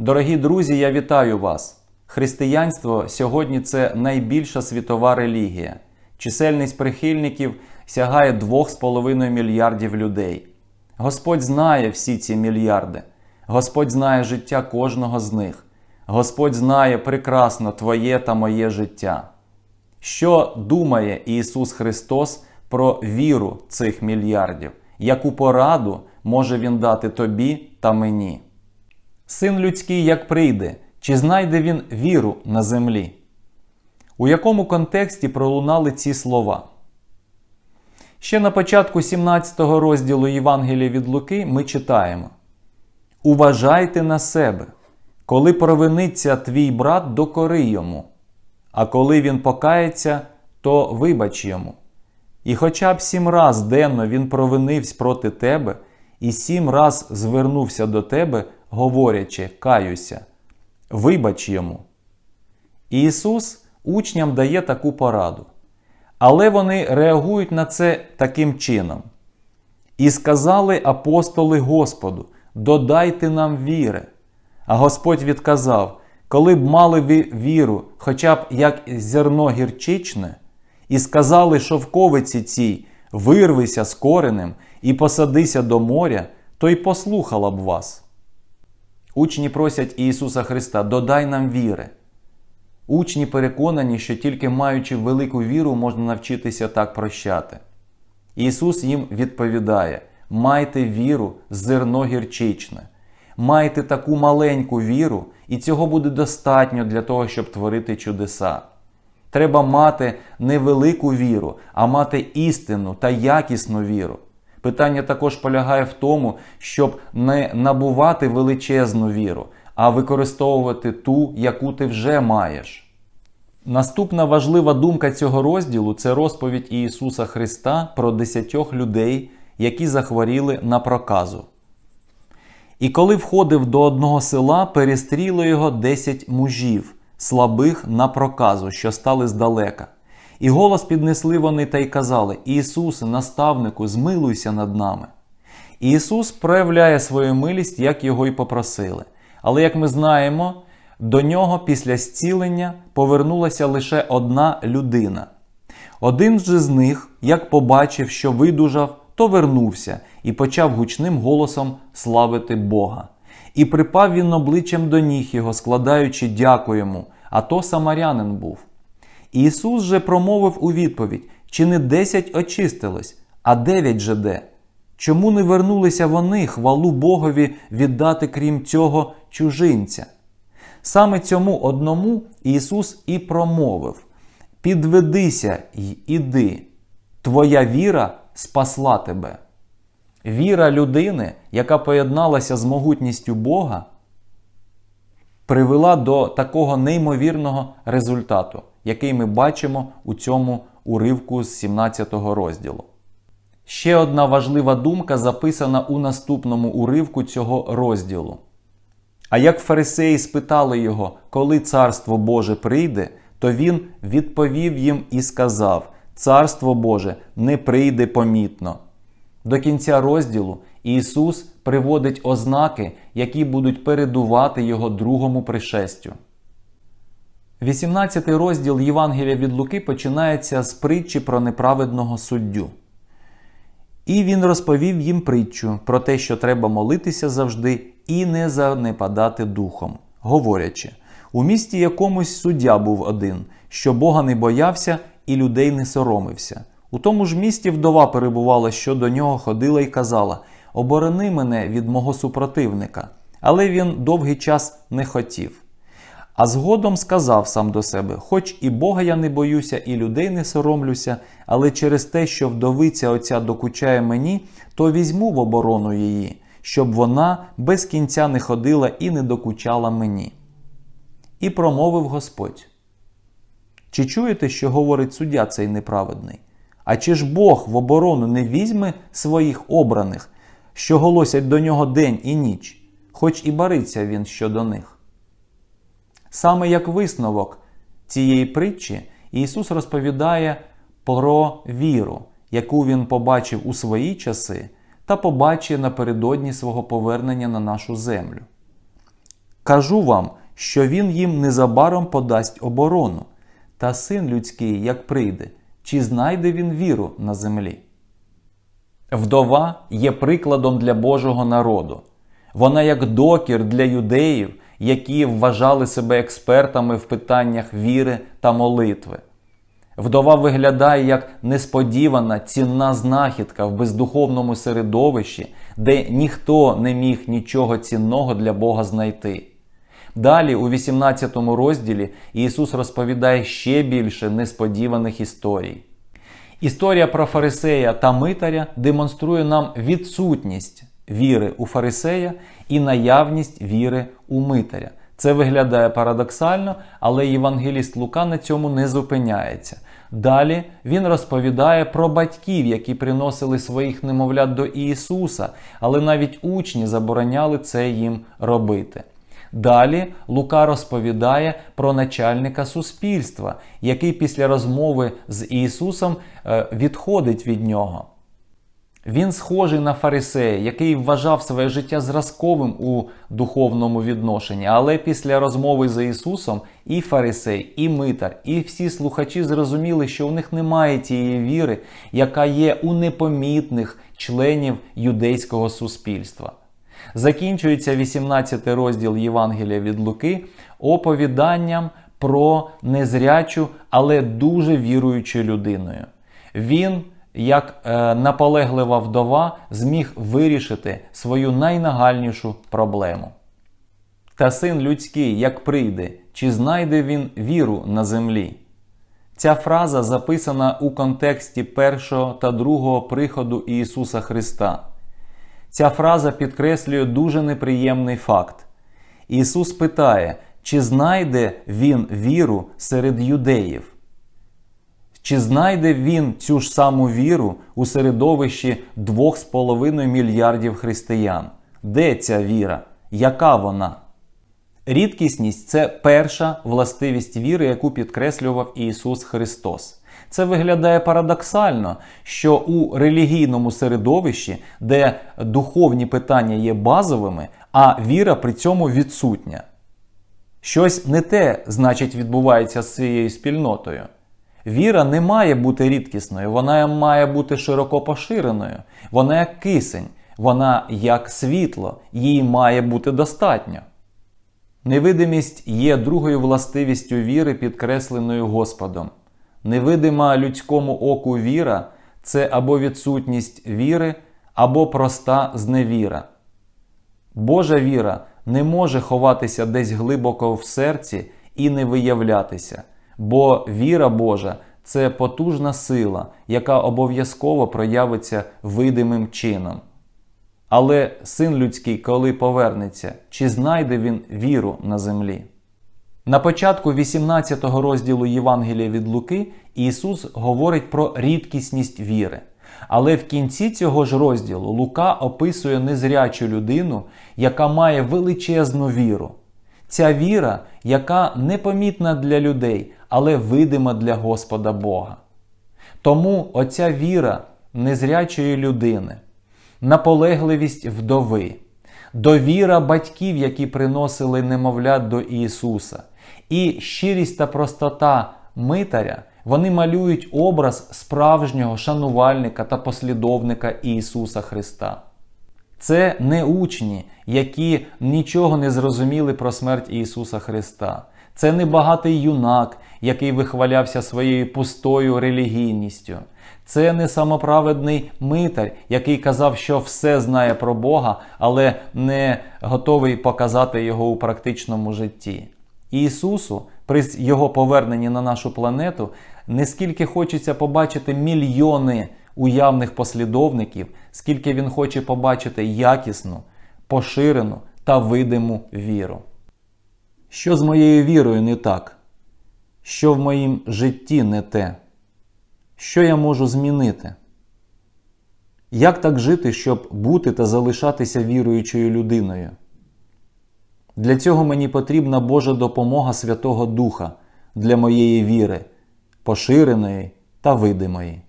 Дорогі друзі, я вітаю вас! Християнство сьогодні це найбільша світова релігія. Чисельність прихильників сягає 2,5 мільярдів людей. Господь знає всі ці мільярди. Господь знає життя кожного з них. Господь знає прекрасно твоє та моє життя. Що думає Ісус Христос про віру цих мільярдів? Яку пораду може Він дати тобі та мені? Син людський як прийде, чи знайде він віру на землі? У якому контексті пролунали ці слова? Ще на початку 17 розділу Євангелія від Луки ми читаємо: Уважайте на себе, коли провиниться твій брат, докори йому, а коли він покається, то вибач йому. І хоча б сім раз денно він провинився проти тебе, і сім раз звернувся до тебе, говорячи, каюся, вибач йому. Ісус учням дає таку пораду. Але вони реагують на це таким чином. І сказали апостоли Господу: Додайте нам віри. А Господь відказав: коли б мали ви віру, хоча б як зерно гірчичне, і сказали шовковиці цій, вирвися з коренем і посадися до моря, то й послухала б вас. Учні просять Ісуса Христа, додай нам віри. Учні переконані, що тільки маючи велику віру, можна навчитися так прощати. Ісус їм відповідає: майте віру, зерно гірчичне, майте таку маленьку віру, і цього буде достатньо для того, щоб творити чудеса. Треба мати не велику віру, а мати істинну та якісну віру. Питання також полягає в тому, щоб не набувати величезну віру, а використовувати ту, яку ти вже маєш. Наступна важлива думка цього розділу це розповідь Ісуса Христа про десятьох людей, які захворіли на проказу. І коли входив до одного села, перестріло його десять мужів, слабих на проказу, що стали здалека. І голос піднесли вони та й казали: Ісусе, наставнику, змилуйся над нами. Ісус проявляє свою милість, як його й попросили. Але як ми знаємо, до нього після зцілення повернулася лише одна людина. Один же з них, як побачив, що видужав, то вернувся і почав гучним голосом славити Бога. І припав він обличчям до ніг його, складаючи дяку а то самарянин був. Ісус же промовив у відповідь: чи не десять очистилось, а дев'ять же де? Чому не вернулися вони хвалу Богові віддати, крім цього, чужинця? Саме цьому одному Ісус і промовив: Підведися й іди, твоя віра спасла тебе. Віра людини, яка поєдналася з могутністю Бога, привела до такого неймовірного результату, який ми бачимо у цьому уривку з 17 розділу. Ще одна важлива думка записана у наступному уривку цього розділу. А як фарисеї спитали його, коли царство Боже прийде, то він відповів їм і сказав: Царство Боже не прийде помітно. До кінця розділу Ісус приводить ознаки, які будуть передувати Його другому пришестю. 18 розділ Євангелія від Луки починається з притчі про неправедного суддю. І він розповів їм притчу про те, що треба молитися завжди і не занепадати духом, говорячи: у місті якомусь суддя був один, що Бога не боявся і людей не соромився. У тому ж місті вдова перебувала, що до нього ходила і казала: Оборони мене від мого супротивника. Але він довгий час не хотів. А згодом сказав сам до себе: Хоч і Бога я не боюся, і людей не соромлюся, але через те, що вдовиця оця докучає мені, то візьму в оборону її, щоб вона без кінця не ходила і не докучала мені. І промовив Господь. Чи чуєте, що говорить суддя цей неправедний? А чи ж Бог в оборону не візьме своїх обраних, що голосять до нього день і ніч, хоч і бариться він щодо них? Саме як висновок цієї притчі Ісус розповідає про віру, яку Він побачив у свої часи та побачить напередодні свого повернення на нашу землю. кажу вам, що він їм незабаром подасть оборону. Та син людський, як прийде, чи знайде він віру на землі? Вдова є прикладом для Божого народу. Вона як докір для юдеїв, які вважали себе експертами в питаннях віри та молитви. Вдова виглядає як несподівана цінна знахідка в бездуховному середовищі, де ніхто не міг нічого цінного для Бога знайти. Далі, у 18 розділі, Ісус розповідає ще більше несподіваних історій. Історія про фарисея та митаря демонструє нам відсутність віри у фарисея і наявність віри у митаря. Це виглядає парадоксально, але євангеліст Лука на цьому не зупиняється. Далі він розповідає про батьків, які приносили своїх немовлят до Ісуса, але навіть учні забороняли це їм робити. Далі Лука розповідає про начальника суспільства, який після розмови з Ісусом е, відходить від нього. Він схожий на фарисея, який вважав своє життя зразковим у духовному відношенні. Але після розмови з Ісусом і фарисей, і митар, і всі слухачі зрозуміли, що у них немає тієї віри, яка є у непомітних членів юдейського суспільства. Закінчується 18 розділ Євангелія від Луки оповіданням про незрячу, але дуже віруючу людиною. Він як е, наполеглива вдова зміг вирішити свою найнагальнішу проблему. Та син людський, як прийде, чи знайде він віру на землі? Ця фраза записана у контексті першого та другого приходу Ісуса Христа. Ця фраза підкреслює дуже неприємний факт. Ісус питає, чи знайде Він віру серед юдеїв? Чи знайде він цю ж саму віру у середовищі 2,5 мільярдів християн? Де ця віра? Яка вона? Рідкісність це перша властивість віри, яку підкреслював Ісус Христос. Це виглядає парадоксально, що у релігійному середовищі, де духовні питання є базовими, а віра при цьому відсутня. Щось не те, значить, відбувається з цією спільнотою. Віра не має бути рідкісною, вона має бути широко поширеною. Вона як кисень, вона як світло, їй має бути достатньо. Невидимість є другою властивістю віри, підкресленою Господом. Невидима людському оку віра це або відсутність віри, або проста зневіра. Божа віра не може ховатися десь глибоко в серці і не виявлятися, бо віра Божа це потужна сила, яка обов'язково проявиться видимим чином. Але син людський, коли повернеться, чи знайде він віру на землі? На початку 18 розділу Євангелія від Луки Ісус говорить про рідкісність віри. Але в кінці цього ж розділу Лука описує незрячу людину, яка має величезну віру. Ця віра, яка непомітна для людей, але видима для Господа Бога. Тому оця віра незрячої людини, наполегливість вдови, довіра батьків, які приносили немовлят до Ісуса, і щирість та простота митаря, вони малюють образ справжнього шанувальника та послідовника Ісуса Христа. Це не учні, які нічого не зрозуміли про смерть Ісуса Христа. Це не багатий юнак, який вихвалявся своєю пустою релігійністю. Це не самоправедний митар, який казав, що все знає про Бога, але не готовий показати його у практичному житті. Ісусу, при його поверненні на нашу планету, не скільки хочеться побачити мільйони уявних послідовників, скільки він хоче побачити якісну, поширену та видиму віру. Що з моєю вірою не так? Що в моїм житті не те? Що я можу змінити? Як так жити, щоб бути та залишатися віруючою людиною? Для цього мені потрібна Божа допомога Святого Духа для моєї віри, поширеної та видимої.